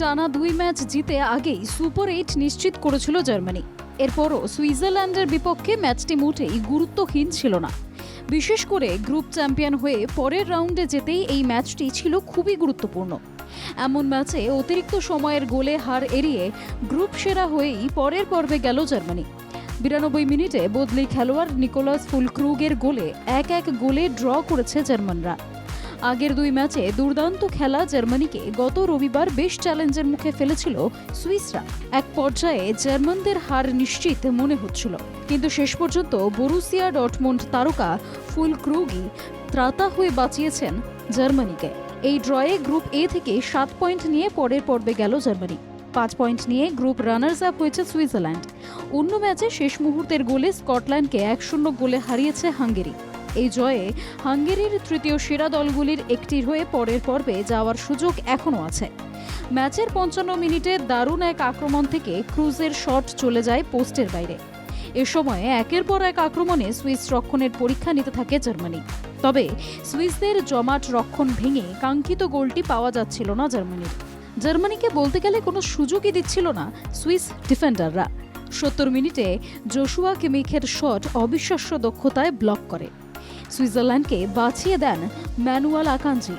টানা দুই ম্যাচ জিতে আগেই সুপার এইট নিশ্চিত করেছিল জার্মানি। এরপরও সুইজারল্যান্ডের বিপক্ষে ম্যাচটি মোটেই গুরুত্বহীন ছিল না। বিশেষ করে গ্রুপ চ্যাম্পিয়ন হয়ে পরের রাউন্ডে যেতেই এই ম্যাচটি ছিল খুবই গুরুত্বপূর্ণ। এমন ম্যাচে অতিরিক্ত সময়ের গোলে হার এড়িয়ে গ্রুপ সেরা হয়েই পরের পর্বে গেল জার্মানি। বিরানব্বই মিনিটে বদলি খেলোয়াড় নিকোলাস ফুলক্রুগের গোলে এক এক গোলে ড্র করেছে জার্মানরা। আগের দুই ম্যাচে দুর্দান্ত খেলা জার্মানিকে গত রবিবার বেশ চ্যালেঞ্জের মুখে ফেলেছিল সুইসরা। এক পর্যায়ে জার্মানদের হার নিশ্চিত মনে হচ্ছিল। কিন্তু শেষ পর্যন্ত বরুসিয়া ডটমন্ড তারকা ফুল ক্রুগি ত্রাতা হয়ে বাঁচিয়েছেন জার্মানিকে। এই ড্রয়ে গ্রুপ এ থেকে সাত পয়েন্ট নিয়ে পরের পর্বে গেল জার্মানি। পাঁচ পয়েন্ট নিয়ে গ্রুপ রানার্স আপ হয়েছে সুইজারল্যান্ড। অন্য ম্যাচে শেষ মুহূর্তের গোলে স্কটল্যান্ডকে এক শূন্য গোলে হারিয়েছে হাঙ্গেরি। এই জয়ে হাঙ্গেরির তৃতীয় সেরা দলগুলির একটির হয়ে পরের পর্বে যাওয়ার সুযোগ এখনও আছে। ম্যাচের পঞ্চান্ন মিনিটে দারুণ এক আক্রমণ থেকে ক্রুজের শট চলে যায় পোস্টের বাইরে। এ সময়ে একের পর এক আক্রমণে সুইস রক্ষণের পরীক্ষা নিতে থাকে জার্মানি। তবে সুইসদের জমাট রক্ষণ ভেঙে কাঙ্ক্ষিত গোলটি পাওয়া যাচ্ছিল না জার্মানির। জার্মানিকে বলতে গেলে কোনো সুযোগই দিচ্ছিল না সুইস ডিফেন্ডাররা। সত্তর মিনিটে জোশুয়া কিমিখের শট অবিশ্বাস্য দক্ষতায় ব্লক করে। সুইজারল্যান্ডকে বাঁচিয়ে দেন ম্যানুয়াল আকাঞ্জি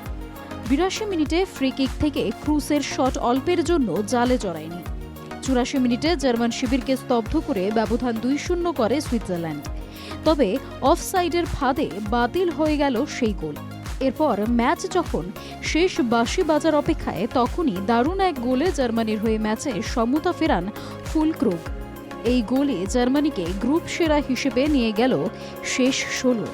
বিরাশি মিনিটে ফ্রি কিক থেকে ক্রুসের শট অল্পের জন্য জালে জড়ায়নি। চুরাশি মিনিটে জার্মান শিবিরকে স্তব্ধ করে ব্যবধান দুই শূন্য করে সুইজারল্যান্ড। তবে অফসাইডের ফাঁদে বাতিল হয়ে গেল সেই গোল। এরপর ম্যাচ যখন শেষ বাঁশি বাজার অপেক্ষায়, তখনই দারুণ এক গোলে জার্মানির হয়ে ম্যাচে সমতা ফেরান ফুলক্রুগ। এই গোলে জার্মানিকে গ্রুপ সেরা হিসেবে নিয়ে গেল শেষ ষোলো।